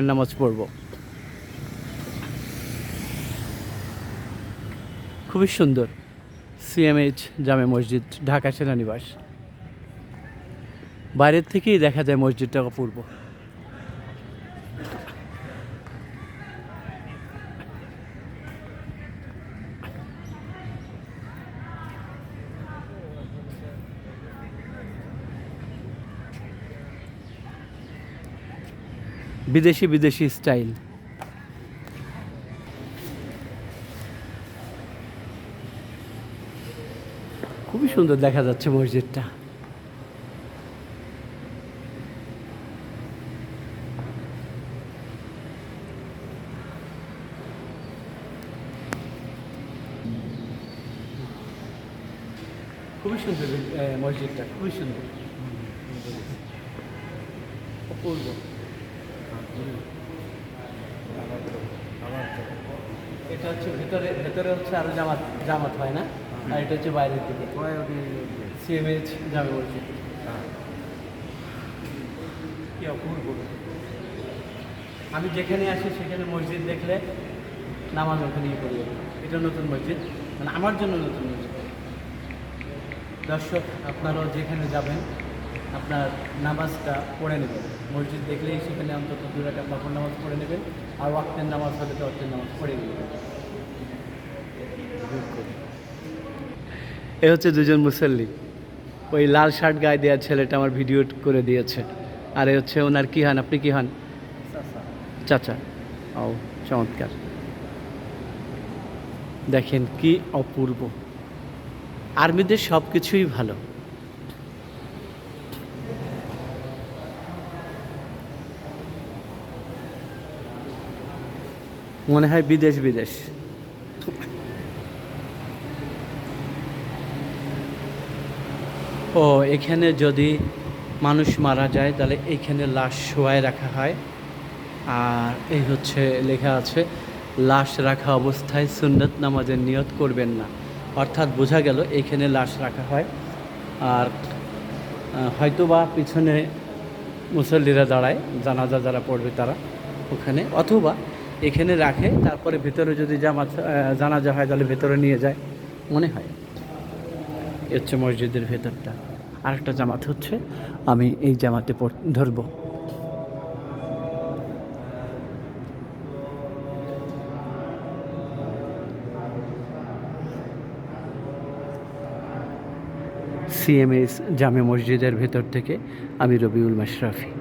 নামাজ পড়ব। খুবই সুন্দর সিএমএইচ জামে মসজিদ, ঢাকা সেনানিবাস। বাইরের থেকেই দেখা যায় মসজিদটা অপূর্ব। বিদেশি বিদেশি স্টাইল। খুবই সুন্দর দেখা যাচ্ছে মসজিদটা। খুবই সুন্দর মসজিদটা খুবই সুন্দর। অপূর্ব। এটা হচ্ছে ভেতরে ভেতরে হচ্ছে আরও জামাত জামাত হয় না? আর এটা হচ্ছে বাইরের দিকে। সিএমএইচ জামে মসজিদ কি অপূর্ব। আমি যেখানে আসি সেখানে মসজিদ দেখলে নামাজ ওখানেই পড়ি। এটা নতুন মসজিদ। মানে আমার জন্য নতুন মসজিদ। দর্শক আপনারাও যেখানে যাবেন আপনার নামাজটা পড়ে নেবেন। মসজিদ দেখলেই সেখানে অন্তত দু রাকাত নফল নামাজ পড়ে নেবেন আর ওয়াক্তের নামাজ হলে তো ওয়াক্তের নামাজ পড়ে নেবেন। এ হচ্ছে দুজন মুসল্লি। ওই লাল শার্ট গায়ে দেওয়ার ছেলেটা আমার ভিডিও করে দিয়েছে। আর এ হচ্ছে ওনার কী হন? আপনি কী হন? চাচা। ও চমৎকার। দেখেন কি অপূর্ব। আর্মিদের সব কিছুই ভালো। মনে হয় বিদেশ বিদেশ। ও, এখানে যদি মানুষ মারা যায়, তাহলে এইখানে লাশ শোয়ায় রাখা হয়। আর এই হচ্ছে লেখা আছে, লাশ রাখা অবস্থায় সুন্নত নামাজের নিয়ত করবেন না। অর্থাৎ বোঝা গেল এখানে লাশ রাখা হয়। আর হয়তোবা পিছনে মুসল্লিরা দাঁড়ায়, জানাজা যারা পড়বে তারা ওখানে, অথবা এখানে রাখে, তারপরে ভেতরে যদি জামাত জানাজা হয় তাহলে ভেতরে নিয়ে যায়। মনে হয়। হচ্ছে মসজিদের ভেতরটা। আরেকটা জামাত হচ্ছে, আমি এই জামাতে ধরবো। সিএমএস জামে মসজিদের ভেতর থেকে আমি রবিউল মাশরাফি।